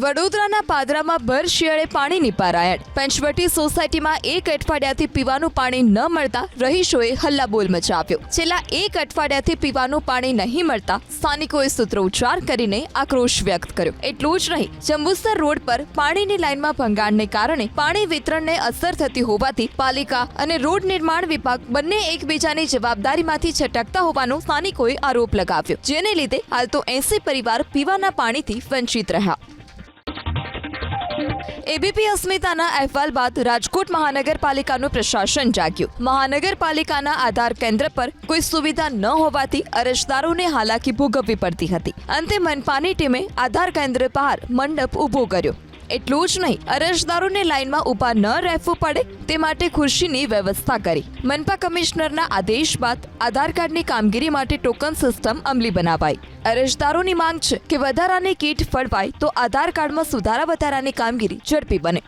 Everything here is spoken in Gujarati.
વડોદરાના પાદરામાં ભર શિયાળે પાણીની પારાયણ પંચવટી સોસાયટીમાં એક અઠવાડિયાથી પીવાનું પાણી ન મળતા રહીશોએ હલ્લાબોલ મચાવ્યો. છેલ્લા એક અઠવાડિયાથી પીવાનું પાણી નહીં મળતા સ્થાનિકોએ સૂત્રોચ્ચાર કરીને આક્રોશ વ્યક્ત કર્યો. એટલું જ નહીં, જંબુસર રોડ પર પાણીની લાઇનમાં ભંગાણને કારણે પાણી વિતરણને અસર થતી હોવાથી પાલિકા અને રોડ નિર્માણ વિભાગ બંને એકબીજાની જવાબદારીમાંથી છટકતા હોવાનો સ્થાનિકોએ આરોપ લગાવ્યો. જેને લીધે હાલ તો એસી પરિવાર પીવાના પાણીથી વંચિત રહ્યા. એબીપી અસ્મિતાના અહેવાલ બાદ રાજકોટ મહાનગરપાલિકાનું પ્રશાસન જાગ્યું. મહાનગરપાલિકાના આધાર કેન્દ્ર પર કોઈ સુવિધા ન હોવાથી અરજદારોને હાલાકી ભોગવવી પડતી હતી. અંતે મનપાની ટીમે આધાર કેન્દ્ર બહાર મંડપ ઊભો કર્યો. એટલું જ નહીં, અરજદારોને લાઇનમાં ઊભા ન રહેવું પડે તે માટે ખુરશીની વ્યવસ્થા કરી. મનપા કમિશનરના આદેશ બાદ આધાર કાર્ડની કામગીરી માટે ટોકન સિસ્ટમ અમલી બનાવાઈ. અરજદારોની માંગ છે કે વધારાની કીટ ફળવાય તો આધાર કાર્ડમાં સુધારા વધારાની કામગીરી ઝડપી બને.